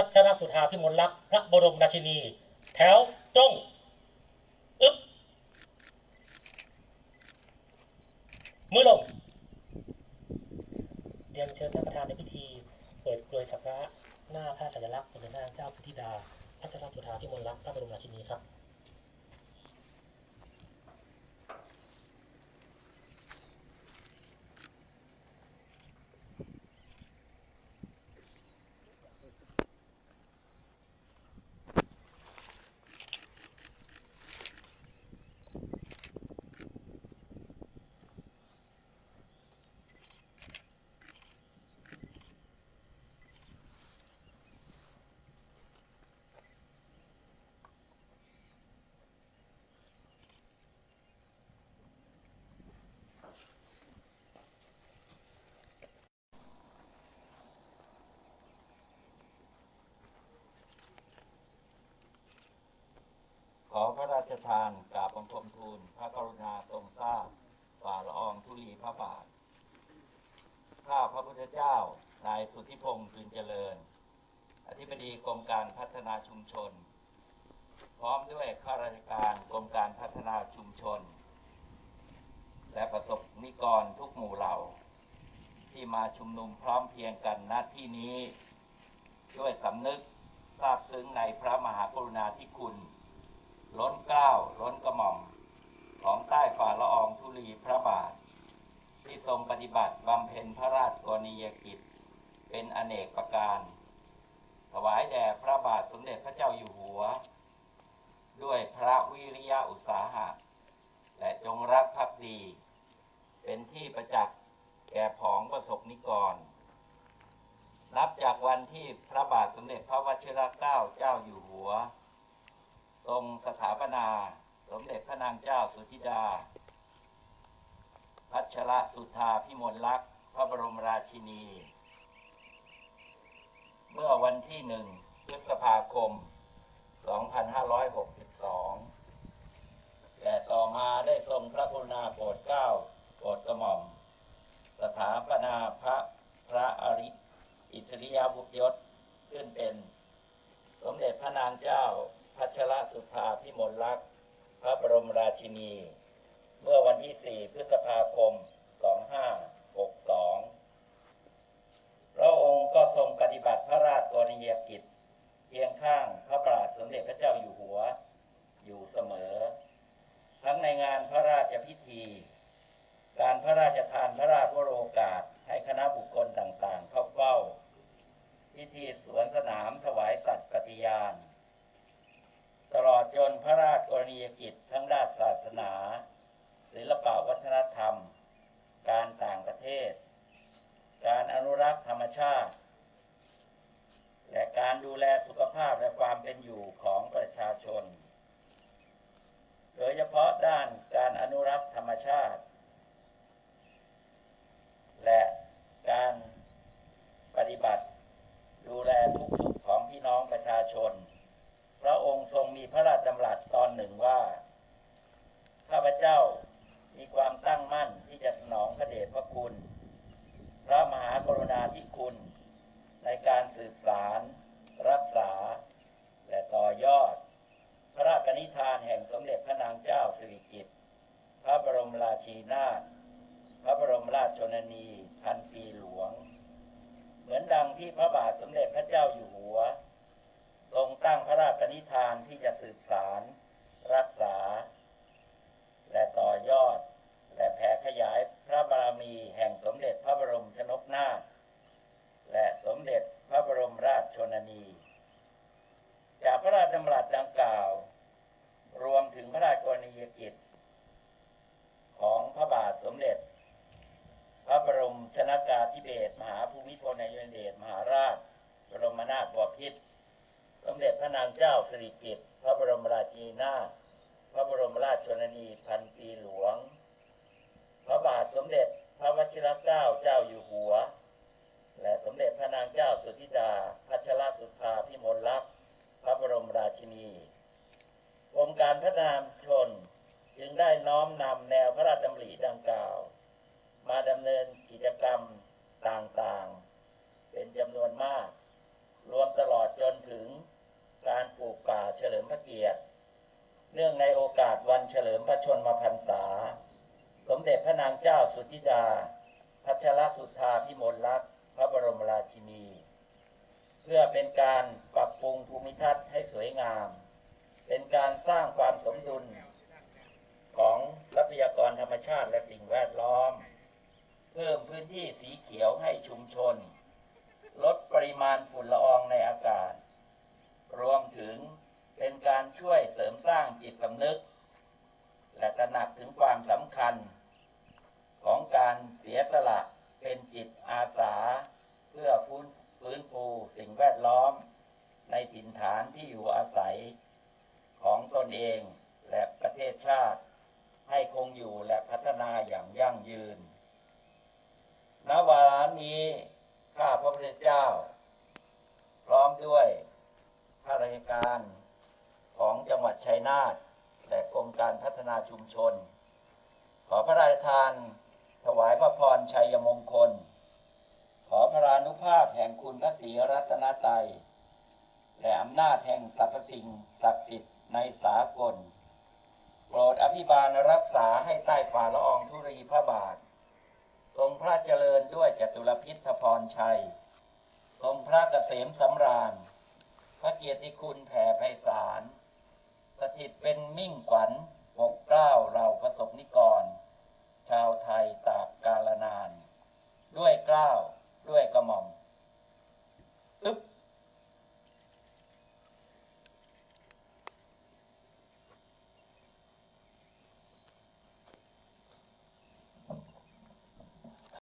พัชรสุธาพิมลลักษณ์พระบรมราชินี แถวตรงอึ๊บมือลงเรียนเชิญท่านประธานในพิธี เปิดกลวยสักระหน้าพระสัญลักษณ์สมเด็จนางเจ้าพุทธิดาพัชรสุธาพิมลลักษณ์พระบรมราชินีครับ ขอพระราชทานกราบบังคมทูล พระกรุณาทรงทราบฝ่าละอองธุลีพระบาท ข้าพระพุทธเจ้า นายสุทธิพงศ์จุนเจริญ อธิบดีกรมการพัฒนาชุมชน พร้อมด้วยข้าราชการกรมการพัฒนาชุมชน และประสบนิกรทุกหมู่เหล่า ที่มาชุมนุมพร้อมเพียงกันณที่นี้ ด้วยสำนึกซาบซึ้งในพระมหากรุณาธิคุณ ล้นเกล้าล้นกระหม่อม ของใต้ฝ่าละอองธุลีพระบาท ที่ทรงปฏิบัติบำเพ็ญพระราชกรณียกิจ เป็นอเนกประการ ถวายแด่พระบาทสมเด็จพระเจ้าอยู่หัว ด้วยพระวิริยะอุตสาหะ และจงรักภักดี เป็นที่ประจักษ์แก่ผองประสบนิกรนับจากวันที่พระบาทสมเด็จพระวชิรเกล้าเจ้าอยู่หัว ทรงสถาปนา สมเด็จพระนางเจ้าสุธิดา พัชระสุธาพิมลลักษณ์พระบรมราชินี เมื่อวันที่หนึ่งพฤษภาคม 2562และต่อมาได้ทรงพระกรุณาโปรดเกล้าโปรดกระหม่อม สถาปนาพระพระอริอิสริยบุตรยศขึ้นเป็น สมเด็จพระนางเจ้า พัชรสุภาพิมลลักษณ์พระบร มราชินี เมื่อวันที่ 4 พฤษภาคม 2562 พระองค์ก็ทรงปฏิบัติพระราชกรณียกิจเคียงข้างพระบาทสมเด็จพระเจ้าอยู่หัว อยู่เสมอ ทั้งในงานพระราชพิธี การพระราชทานพระราชวโรกาสให้คณะบุคคลต่างๆ เข้าเฝ้า พิธีสวนสนามถวายสัตย์ปฏิญาณตลอดจนพระราชกรณียกิจทั้งด้านศาสนา ศิลปวัฒนธรรม การต่างประเทศ การอนุรักษ์ธรรม ชาติ และการดูแลสุขภาพและความเป็นอยู่ของประชาชน โดยเฉพาะด้านการอนุรักษ์ธรรมชาติ และการปฏิบัติดูแลทุกสุขของพี่น้องประชาชน พระองค์ทรงมีพระราชดำรัสตอนหนึ่งว่า ข้าพเจ้ามีความตั้งมั่นที่จะสนองพระเดชพระคุณ พระมหากรุณาธิคุณ ในการสืบสาร รักษา และต่อยอด พระราชนิทานแห่งสมเด็จพระนางเจ้าสิริกิติ์พระบรมราชินีนาถ พระบรมราชชนนีพันปีหลวง เหมือนดังที่พระบาทสมเด็จพระเจ้าอยู่หัว ทรงตั้งพระราชนิทานที่จะสืบสาร รักษา และต่อยอด และแผ่ขยายพระบารมีแห่งสมเด็จพระบรมชนกนาถและสมเด็จพระบรมราชชนนี จากพระราชดำรัสดังกล่าว รวมถึงพระราชกรณียกิจ ของพระบาทสมเด็จ พระบรมชนากาธิเบศรมหาภูมิพลอดุลยเดชมหาราช บรมนาถบพิตรสมเด็จพระนางเจ้า สิริกิติ์พระบรมราชินีนาถพระบรมราชชนนีพันปีหลวง พระบาทสมเด็จพระวชิรเกล้าเจ้าอยู่หัว และสมเด็จพระนางเจ้าสุธิดาพัชรสุภาพิมลลักษณ์พระบรมราชินีกรมการพัฒนาชนจึงได้น้อมนำแนวพระราชดำริดังกล่าว มาดำเนินกิจกรรมต่างๆ เป็นจำนวนมาก รวมตลอดจน พระเกียรติ เนื่องในโอกาสวันเฉลิมพระชนมพรรษา สมเด็จพระนางเจ้าสุธิดา พัชรสุธาพิมลลักษณ์พระบรมราชินี เพื่อเป็นการปรับปรุงภูมิทัศน์ให้สวยงาม เป็นการสร้างความสมดุลของทรัพยากรธรรมชาติและสิ่งแวดล้อม เพิ่มพื้นที่สีเขียวให้ชุมชน ลดปริมาณฝุ่นละอองในอากาศ รวมถึง เป็นการช่วยเสริมสร้างจิตสำนึก และตระหนักถึงความสำคัญ ของการเสียสละเป็นจิตอาสา เพื่อฟื้นฟื้นฟูสิ่งแวดล้อม ในถิ่นฐานที่อยู่อาศัย ของตนเองและประเทศชาติ ให้คงอยู่และพัฒนาอย่างยั่งยืนณวาระนี้ ข้าพระพุทธเจ้า พร้อมด้วยข้าราชการของจังหวัดชัย นาทและกรมการพัฒนาชุมชน ขอพระราชทาน ถวายพระพรชัยมงคล ขอพระรานุภาพแห่งคุณพระศรีรัตนตรัยและอำนาจแห่งสรรพสิ่งศักดิ์สิทธิ์ในสากล โปรดอภิบาลรักษาให้ใต้ฝ่าละอองธุรีพระบาท ทรงพระเจริญด้วยจตุรพิธพรชัย ทรงพระเกษมสำราญ พระเกียรติคุณแผ่ไพศาล สถิตเป็นมิ่งขวัญปกเกล้าเราประสบนิกร ชาวไทยตากกาลนาน ด้วยเกล้าด้วยกระหม่อม